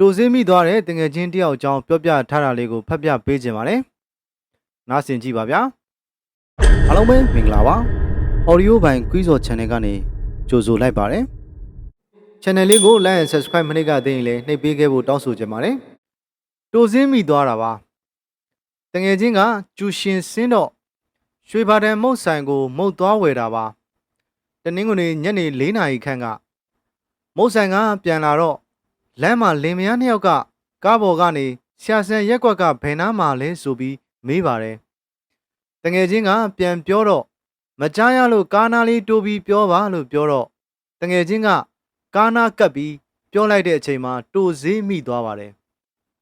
တိုစင်းမိသွားတဲ့တငယ်ချင်းတယောက်အကြောင်းပြောပြထားတာလေးကိုဖတ်ပြပေးခြင်းပါတယ်။နားဆင်ကြည့်ပါဗျာ။အားလုံးပဲမင်္ဂလာပါ။ Audio ဘိုင် Quiz ော် Channel ကနေကြိုဆိုလိုက်ပါတယ်။ Channel လေးကို Like and Subscribe မနှိပ်ကသေးရင်လည်းနှိပ်ပေးခဲ့ဖို့တောင်းဆိုချင်ပါတယ်။တိုစင်းမိသွားတာပါ။တငယ်ချင်းကကျူရှင်စင်းတော့ရွှေဘာတန်မုတ်ဆိုင်ကို မုတ်သွားဝယ်တာပါ။တနင်္ဂနွေညနေ၄နာရီခန့်ကမုတ်ဆိုင်ကပြန်လာတော့ လမ်းမှာလင်မယားနှစ်ယောက်ကကားပေါ်ကနေဆရာဆန်ရက်ကွက်ကဘယ်နားမှာလဲဆိုပြီးမေးပါတယ်။တငယ်ချင်းကပြန်ပြောတော့မကြားရလို့ကားနားလေးတိုးပြီးပြောပါလို့ပြောတော့တငယ်ချင်းကကားနားကပ်ပြီးပြောလိုက်တဲ့အချိန်မှာတိုဈေးမိသွားပါတယ်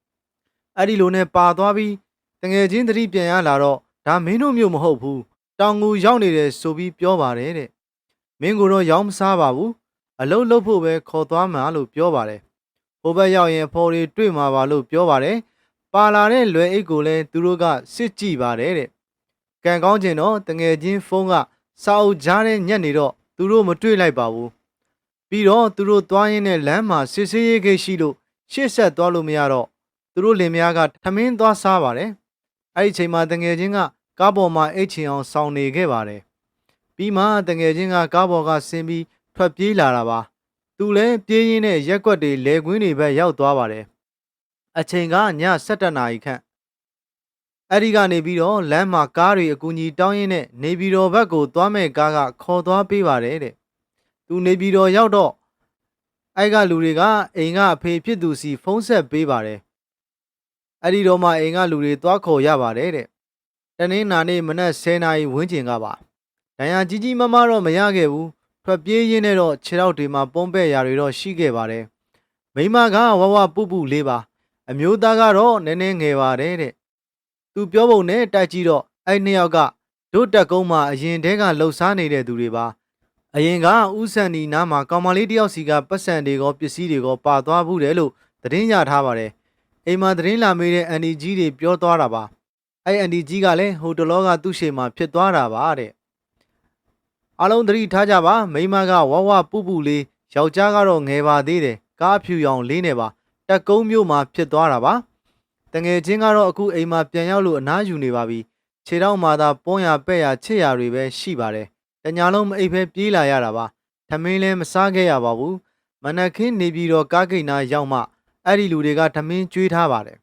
။အဲ့ဒီလိုနဲ့ပါသွားပြီးတငယ်ချင်းသတိပြန်ရလာတော့ဒါမင်းတို့မျိုးမဟုတ်ဘူးတောင်ငူရောက်နေတယ်ဆိုပြီးပြောပါတယ်တဲ့။မင်းကိုတော့ရောင်းမစားပါဘူးအလုံးလုံးဖို့ပဲခေါ်သွားမှာလို့ပြောပါတယ်။ ဟိုဘက်ရောက်ရင်ဖော်တွေတွေ့မှာပါလို့ပြောပါတယ်။ပါလာတဲ့လွယ်အိတ်ကိုလည်းသူတို့ကစစ်ကြည့်ပါတယ်တဲ့။ကံကောင်းကျင်တော့တငယ်ချင်းဖုန်းကစာအုပ်ကြားတဲ့ညက်နေတော့သူတို့မတွေ့လိုက်ပါဘူး။ပြီးတော့သူတို့သွားရင်းနဲ့လမ်းမှာစစ်ဆေးရေးဂိတ်ရှိလို့ရှေ့ဆက်သွားလို့မရတော့သူတို့လင်မယားကထမင်းသွားစားပါတယ်။အဲ့ဒီချိန်မှာတငယ်ချင်းကကားပေါ်မှာအိတ်ချင်အောင်စောင့်နေခဲ့ပါတယ်။ပြီးမှတငယ်ချင်းကကားပေါ်ကဆင်းပြီးထွက်ပြေးလာတာပါ။ သူလည်းပြေးရင်းနဲ့ရက်ကွက်တွေလဲကွင်းတွေဘက်ရောက်သွားပါတယ်။အချိန်ကည7:00နာရီခန့်အဲ့ဒီကနေပြီးတော့လမ်းမှာကားတွေအကူအညီတောင်းရင်းနဲ့နေပြည်တော်ဘက်ကိုသွားမဲ့ကားကခေါ်သွားပေးပါတယ်တဲ့။သူနေပြည်တော်ရောက်တော့အဲ့ကလူတွေကအိမ်ကအဖေဖြစ်သူစီဖုန်းဆက်ပေးပါတယ်။အဲ့ဒီတော့မှအိမ်ကလူတွေသွားခေါ်ရပါတယ်တဲ့။တနင်္လာနေ့မနက်10:00နာရီဝန်းကျင်ကပါ။ဒဏ်ရာကြီးကြီးမားမားတော့မရခဲ့ဘူး။ ထွက်ပြေးရင်းနဲ့တော့ခြေထောက်တွေမှာပုံးပဲ့ရာတွေတော့ရှိခဲ့ပါတယ်။မိမကဝဝပူပူလေးပါအမျိုးသားကတော့နည်းနည်းငယ်ပါတယ်တဲ့။သူပြောပုံနဲ့တိုက်ကြည့်တော့အဲ့နှစ်ယောက်ကတို့တက်ကုန်းမှာအရင်တည်းကလှုပ်ရှားနေတဲ့သူတွေပါ။အရင်ကဥဆန်နီနားမှာကောင်မလေးတယောက်စီကပတ်စံတွေကောပစ္စည်းတွေကောပါသွားဘူးတယ်လို့သတင်းရထားပါတယ်။အိမ်မှာသတင်းလာမေးတဲ့အန်ဒီကြီးတွေပြောသွားတာပါ။အဲ့အန်ဒီကြီးကလည်းဟိုတလောကသူ့ရှေ့မှာဖြစ်သွားတာပါတဲ့။ အားလုံးသတိထားကြပါမိမကဝဝပူပူလေးယောက်ျားကတော့ငယ်ပါသေးတယ်ကားဖြူရောင်လေးနေပါတက်ကုန်းမြို့မှာဖြစ်သွားတာပါတငယ်ချင်းကတော့အခုအိမ်မှာပြန်ရောက်လို့အနားယူနေပါပြီခြေထောက်မှာသာပွန်းရပဲ့ရချစ်ရတွေပဲရှိပါတယ်တညာလုံးမအိပ်ဖဲပြေးလာရတာပါထမင်းလည်းမစားခဲ့ရပါဘူးမနက်ခင်းနေပြီးတော့ကားကိတ်နာရောက်မှအဲ့ဒီလူတွေကထမင်းကျွေးထားပါတယ်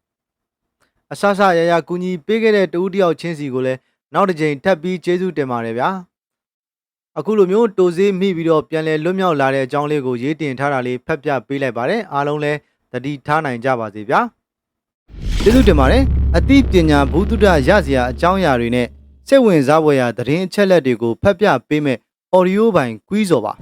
အဆဆရရကူညီပေးခဲ့တဲ့တူတယောက်ချင်းစီကိုလည်းနောက်တစ်ချိန်ထပ်ပြီးကျေးဇူးတင်ပါတယ်ဗျာ အခုလိုမျိုးတိုစေးမိပြီးတော့ပြန်လဲလွတ်မြောက်လာတဲ့အကြောင်းလေးကိုရေးတင်ထားတာလေးဖတ်ပြပေးလိုက်ပါတယ်အားလုံးလည်းသတိထားနိုင်ကြပါစေဗျာကျေးဇူးတင်ပါတယ်အသိပညာဘုဒ္ဓရရစရာအကြောင်းအရာတွေနဲ့စိတ်ဝင်စားဖွယ်ရာသတင်းအချက်လက်တွေကိုဖတ်ပြပေးမဲ့ audio ဘိုင်ကွီးစော်ပါ